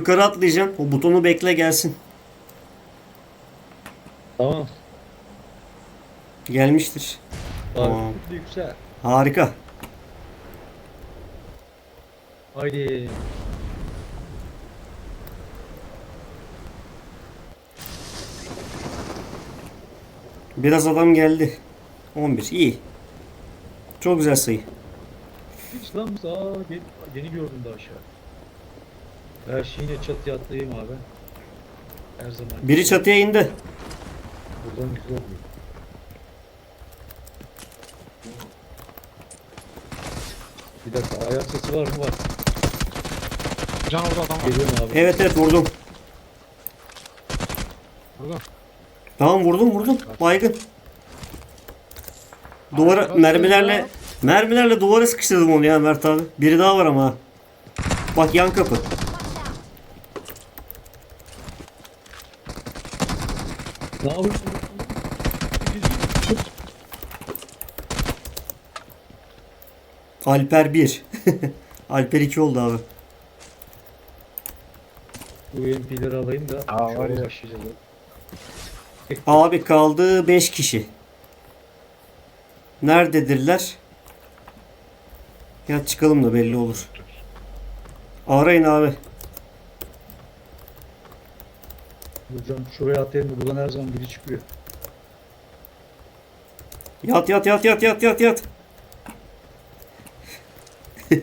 yukarı atlayacaksın. O butonu bekle gelsin. Tamam. Gelmiştir. Tamam. Tamam. Yüksel. Harika. Haydi. Biraz adam geldi. 11. İyi. Çok güzel sayı. Hiç lan sağ yeni, yeni gördüm daha aşağı. Her şeyine çatıya atlayayım abi. Her zaman. Biri çatıya indi. Buradan güzel oluyor. Bir dakika ayak sesi var mı var? Can orada adam var. Geliyorum abi. Evet evet vurdum. Burada. Tamam vurdum vurdum. Baygın. Duvara mermilerle mermilerle duvara sıkıştırdım onu ya Mert abi. Biri daha var ama. ha. Bak yan kapı. Ne yapıyorsun? Alper 1. Alper 2 oldu abi. Bu UMP'leri alayım da Aa, var ya. başlayacağız. Abi kaldı 5 kişi. Nerededirler? Ya çıkalım da belli olur. Arayın abi. Hocam şuraya atayım da buradan her zaman biri çıkıyor. Yat yat yat yat yat yat yat.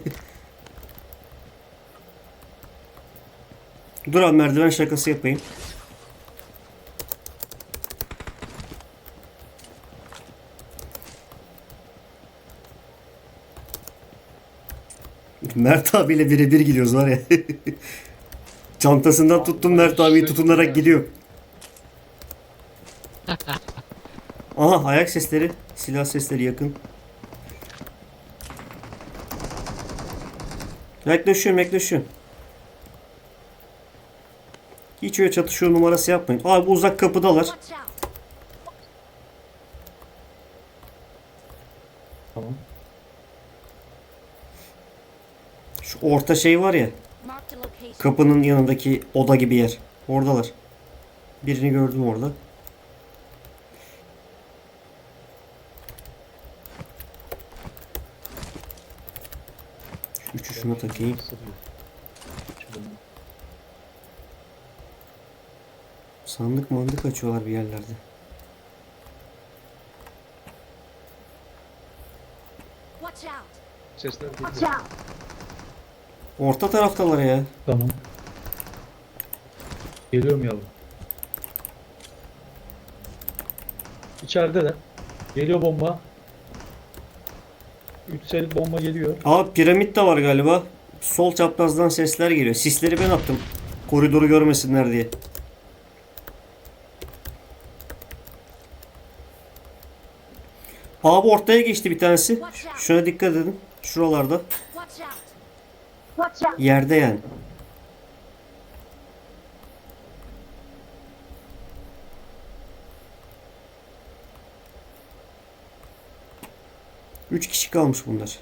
Dur abi merdiven şakası yapayım. Mert abiyle birebir gidiyoruz var ya. Çantasından tuttum Mert abiyi tutunarak gidiyor. Aha ayak sesleri, silah sesleri yakın. Yaklaşıyorum yaklaşıyorum. Hiç öyle çatışıyor numarası yapmayın. Abi bu uzak kapıdalar. Tamam. Şu orta şey var ya. Kapının yanındaki oda gibi yer. Oradalar. Birini gördüm orada. Şu üçü şuna takayım. Sandık mandık açıyorlar bir yerlerde. Watch out! Watch out! Orta taraftalar ya. Tamam. Geliyorum yavrum. İçeride de. Geliyor bomba. 3 sel bomba geliyor. Abi piramit de var galiba. Sol çaprazdan sesler geliyor. Sisleri ben attım. Koridoru görmesinler diye. Abi ortaya geçti bir tanesi. Şuna dikkat edin. Şuralarda. Yerde yani. Üç kişi kalmış bunlar.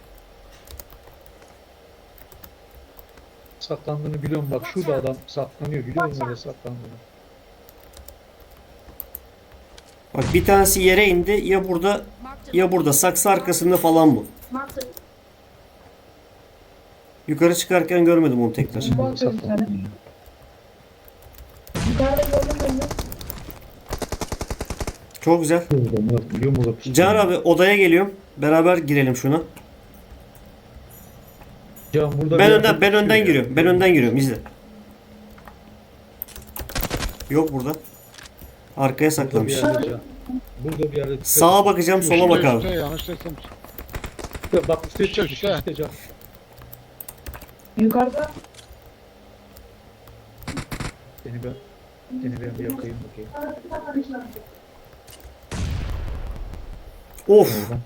Saklandığını biliyorum bak şurada adam saklanıyor biliyor musun nereye saklandığını? Bak bir tanesi yere indi. Ya burada ya burada. Saksı arkasında falan bu. Yukarı çıkarken görmedim onu tekrar. Çok güzel. Can abi odaya geliyorum. Beraber girelim şuna. Can burada Ben önden ben önden giriyorum. Ben önden giriyorum. İzle. Yok burada. Arkaya Burada bir saklamış. yerde. Burada bir yerde. Sağa bakacağım, sola bak abi. yanlış. Bak üstte Üstte. Yukarıda Seni ben seni ben bir yakayım bakayım. Of. Oradan.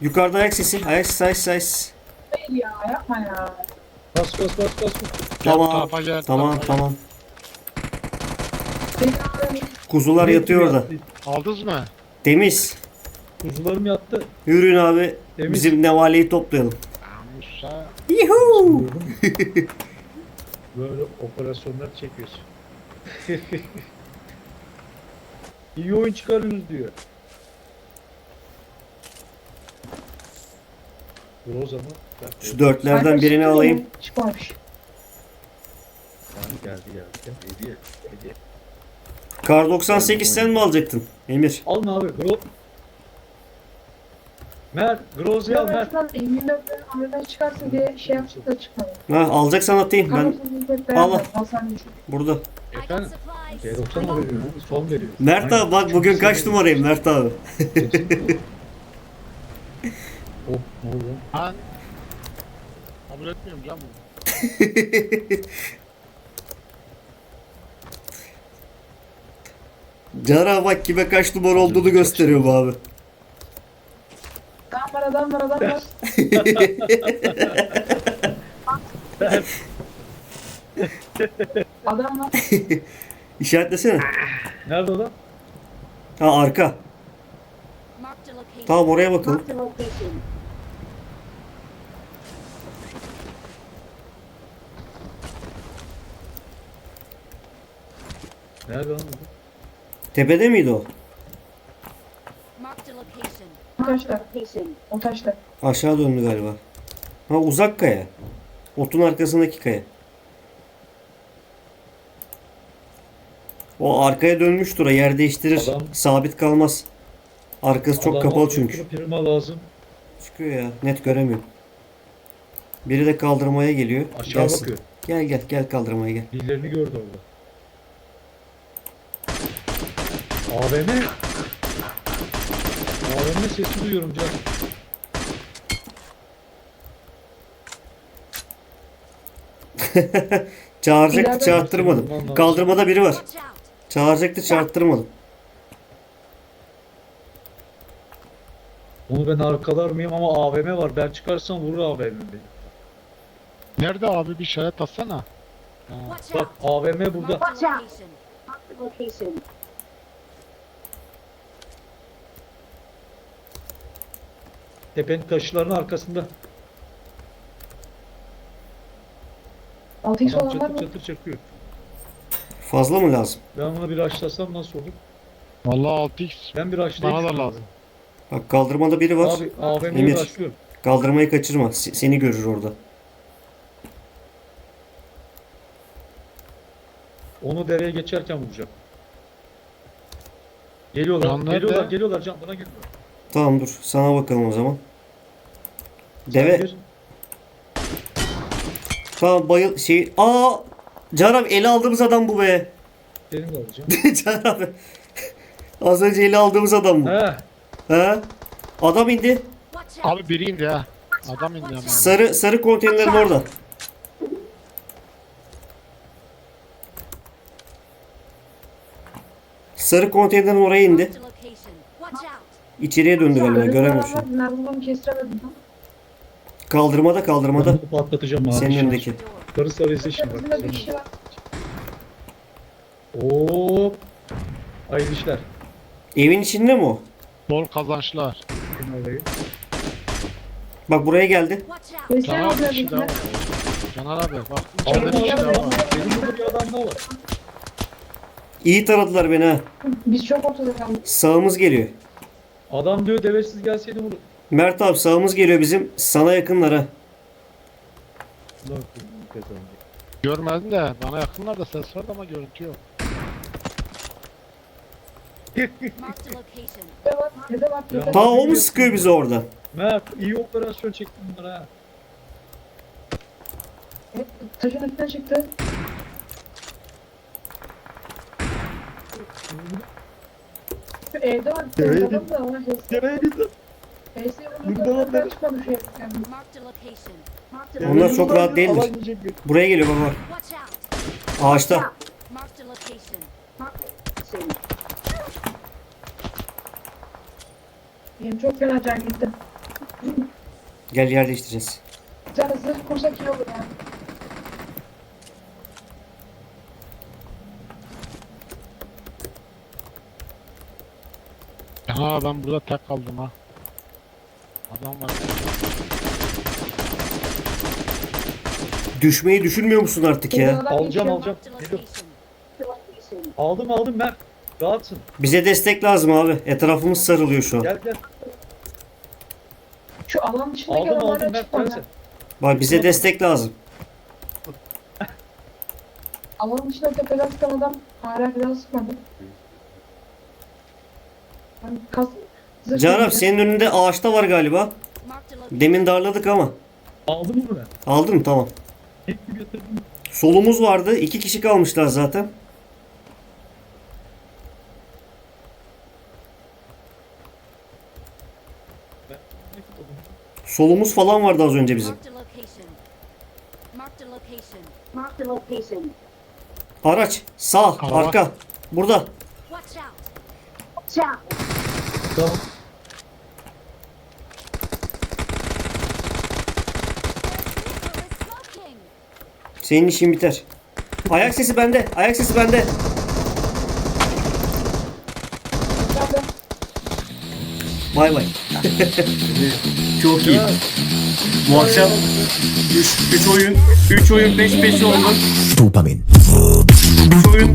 Yukarıda ayak sesi. Ayak sesi, ayak sesi. değil ya yapma ya. Bas bas bas bas. Tamam. tarafa gel, Tamam, tarafa tamam. Beni Kuzular yatıyor orada. Aldınız mı? Temiz. Kuzularım yattı. Yürüyün abi. Temiz. Bizim nevaleyi toplayalım. Yuhuu. böyle operasyonlar çekiyorsun. İyi oyun çıkarıyoruz diyor. Zaman. Bak, Şu dörtlerden birini alayım. Çıkmamış. Geldi geldi. Hediye. Hediye. Kar 98 sen mi alacaktın? Emir. Alın abi. Gro... Mert. Grozy al Ya ben Mert. şuradan 24'ten Amerika'dan çıkarsın diye şey yaptık da çıkmadı. Ha alacaksan atayım. Ben Ben al. Hasan düşün. burada. Efendim? supplies. G90 mı veriyor? Son veriyor. Mert abi bak bugün kaç numarayım Mert abi. Oh ne oldu? Ben kabul etmiyorum can bunu. Cara bak kime kaç numara olduğunu gösteriyor bu abi. Adam var adam var adam var. adam. İşaretlesene. Nerede o da? Ha arka. Tamam oraya bakalım. Nerede lan? Tepede miydi o? Marked a location. O taşta. O taşta. Aşağı döndü galiba. Ha uzak kaya. Otun arkasındaki kaya. O arkaya dönmüştür o yer değiştirir. Adam- Sabit kalmaz. Arkası çok Adama kapalı çünkü. bir Firma lazım. Çıkıyor ya. Net göremiyorum. Biri de kaldırmaya geliyor. Aşağı Gelsin. bakıyor. Gel gel gel kaldırmaya gel. Birilerini gördü orada. AVM. AVM sesi duyuyorum can. Çağıracaktı çağırttırmadım. Kaldırmada biri var. Watch out. Çağıracaktı çağırttırmadım. Onu ben arkalar mıyım ama AVM var. Ben çıkarsam vurur AVM beni. Nerede abi bir işaret atsana. Ha. Watch Bak out. AVM burada. A location. Tepenin taşlarının arkasında. 6x Adam olan var çatır mı? çatır çakıyor. Fazla mı lazım? Ben buna bir açlasam nasıl olur? Vallahi 6x Ben bir açlayayım. bana da lazım. Bak kaldırmada biri var. Abi AVM'yi Emir. açlıyorum. Kaldırmayı kaçırma. Se- Seni görür orada. Onu dereye geçerken vuracağım. Geliyorlar, Can nerede? geliyorlar, geliyorlar can bana geliyor. Tamam dur. Sana bakalım o zaman. Deve. Tamam bayıl şey. Aa! Can abi ele aldığımız adam bu be. Benim de alacağım. Can abi. Az önce ele aldığımız adam bu. He. He? Adam indi. Abi biri indi ha. Adam indi ama. Sarı sarı konteynerin orada. Sarı konteynerin oraya indi. İçeriye döndü galiba. Göremiyorum. Ben bunu kestiremedim. Kaldırmada kaldırmada. bunu patlatacağım abi. Senin önündeki. Sarı sarı izle şimdi bak. Hop. Hayırlı işler. Evin içinde mi o? Bol kazançlar. Bak buraya geldi. Caner abi bir kişi daha var. abi bak. İçeride bir daha var. Benim burada bir adam daha var. İyi taradılar beni ha. Biz çok ortada kaldık. Sağımız geliyor. Adam diyor devesiz gelseydi vurur. Mert abi sağımız geliyor bizim. Sana yakınlar ha. Ulan kazandı. Görmedim de bana yakınlar da ses vardı ama görüntü yok. Marked a location. Var. Var. Var. Ta o mu sıkıyor bizi orada? Mert iyi operasyon çektin bunlara ha. Taşın üstüne çıktı. Evde var. Tane adam da ona ses. Nereye gittin? A Onlar çok rahat değildir. Buraya geliyor out. Ağaçta. Benim çok fena can gitti. Gel yer değiştireceğiz. Tane zırh kursak iyi olur ya. Ha ben burada tek kaldım ha. Adam var. Düşmeyi düşünmüyor musun artık ya? Alacağım alacağım. Aldım aldım Mert. Rahatsın. Bize destek lazım abi. Etrafımız sarılıyor şu an. Gel gel. Şu alan dışındaki Aldım aldım sen. Bak bize destek lazım. Alan dışında tepeden sıkan adam hala biraz sıkmadı. Ben kas... Canım senin önünde ağaçta var galiba. Demin darladık ama. Aldım mı? Aldın mı? Tamam. Hep bir yatırdım. Solumuz vardı. İki kişi kalmışlar zaten. Solumuz falan vardı az önce bizim. Araç. Sağ. Arka. Burada. Tamam. Senin işin biter. Ayak sesi bende. Ayak sesi bende. Bay bay. Çok iyi. Bu akşam 3 oyun 3 oyun 5 5 oldu. Dopamin. 3 oyun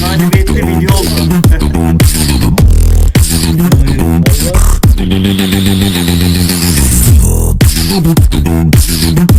galibiyetli video oldu. Hayır,